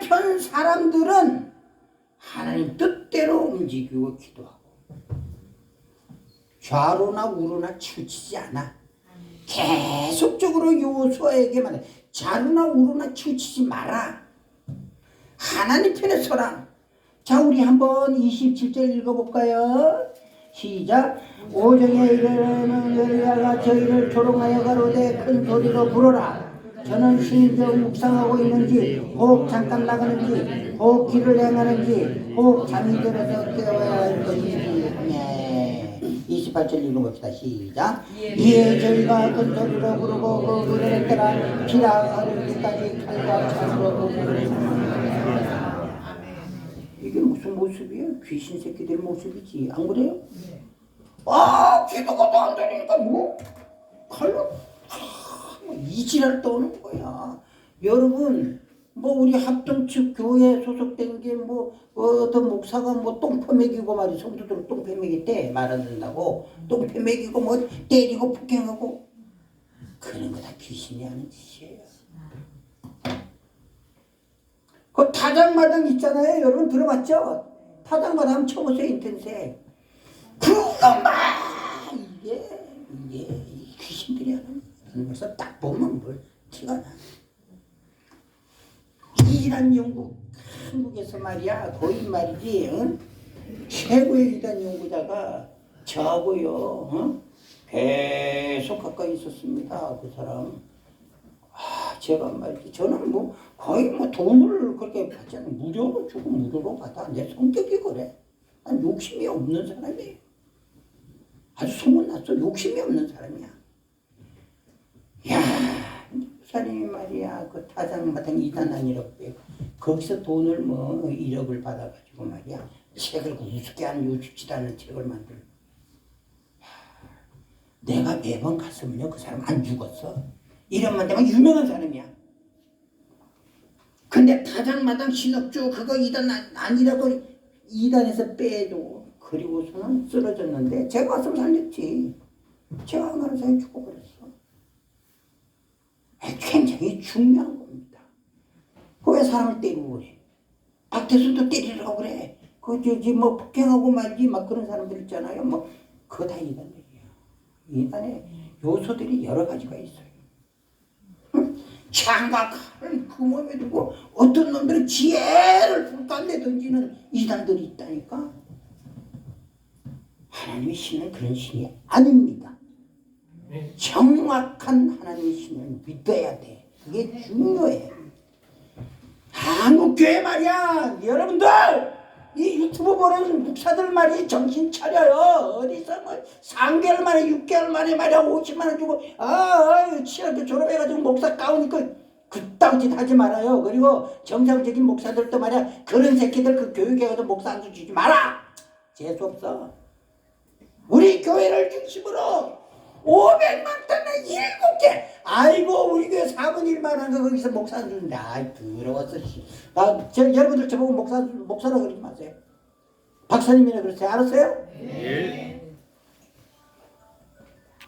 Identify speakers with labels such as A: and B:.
A: 편 사람들은 하나님 뜻대로 움직이고 기도하고 좌로나 우로나 치우치지 않아. 계속적으로 요소에게만 해. 좌로나 우로나 치우치지 마라. 하나님 편에 서라. 자, 우리 한번 27절 읽어볼까요? 시작. 오정에 이르는 여리야가 저희를 조롱하여 가로되 큰 소리로 부르라. 저는 신적 묵상하고 있는지, 혹 잠깐 나가는지, 혹 길을 행하는지, 혹 잠이 들어서 깨워야 할 것인지. 네. 28절 읽어봅시다. 시작. 이에 저희가 큰 소리로 부르고 그 노래를 따라 피라 가르기까지 칼과 창으로 이게 무슨 모습이에요? 귀신 새끼들 모습이지. 안 그래요? 아, 기도가 도 안 되니까 뭐 칼로 이 지랄 떠는 거야. 여러분, 뭐 우리 합동 측 교회 소속된 게 뭐 어떤 목사가 뭐 똥표 먹이고 말이 성도들 똥표 먹일 말안 된다고 똥표 먹이고 뭐 때리고 폭행하고 그런 거 다 귀신이 하는 짓이에요. 그 타장마당 있잖아요. 여러분 들어봤죠? 타장마당 쳐보세요 인터넷에. 그것만 이게 이게 이 귀신들이 하는 그래서 딱 보면 뭘 티가 나. 이란 연구 한국에서 말이야 거의 말이지 응? 최고의 이단 연구자가 저하고요 응? 계속 가까이 있었습니다 그 사람. 아 제가 말이지 저는 뭐 거의 뭐 돈을 그렇게 받지 않아요. 무료로 주고 무료로 받아. 내 성격이 그래. 난 욕심이 없는 사람이에요. 아주 소문났어. 욕심이 없는 사람이야 사님이 말이야 그 타장마당 이단 아니라고 빼고 거기서 돈을 뭐 1억을 받아가지고 말이야 책을 그 우습게 하는 요주치도 않은 책을 만들고 내가 매번 갔으면요 그 사람 안 죽었어. 이름만 되면 유명한 사람이야. 근데 타장마당 신업주 그거 이단 아- 아니라고 이단에서 빼도 그리고서는 쓰러졌는데 제가 왔으면 살렸지. 제가 안 가는 사람이 죽고 굉장히 중요한 겁니다. 그왜 사람을 때리고 그래? 박태순도 때리라고 그래. 그 저지 뭐 폭행하고 말지 막 그런 사람들 있잖아요. 뭐 그거 다 이단들이야. 이단에 요소들이 여러 가지가 있어요. 칼을 그 몸에 두고 어떤 놈들은 지혜를 불간내 던지는 이단들이 있다니까. 하나님의 신은 그런 신이 아닙니다. 정확한 하나님의 신을 믿어야 돼. 그게 중요해. 한국 교회 말이야, 여러분들 이 유튜브 보는 목사들 말이 정신 차려요. 어디서 뭐 3개월 만에 6개월 만에 말이야 50만 원 주고 아, 아 신학교 졸업해가지고 목사 가오니까 그딴 짓 하지 말아요. 그리고 정상적인 목사들도 말이야 그런 새끼들 그 교육에 가서 목사 안 주지 마라. 재수 없어. 우리 교회를 중심으로 500만 톤에 일곱 개. 아이고 우리 교회 4분 1만 한 거 거기서 목사 안 주는데 아이 씨. 나 저, 여러분들 저보고 목사 목사라 그러지 마세요. 박사님이라 그러세요. 알았어요?
B: 예.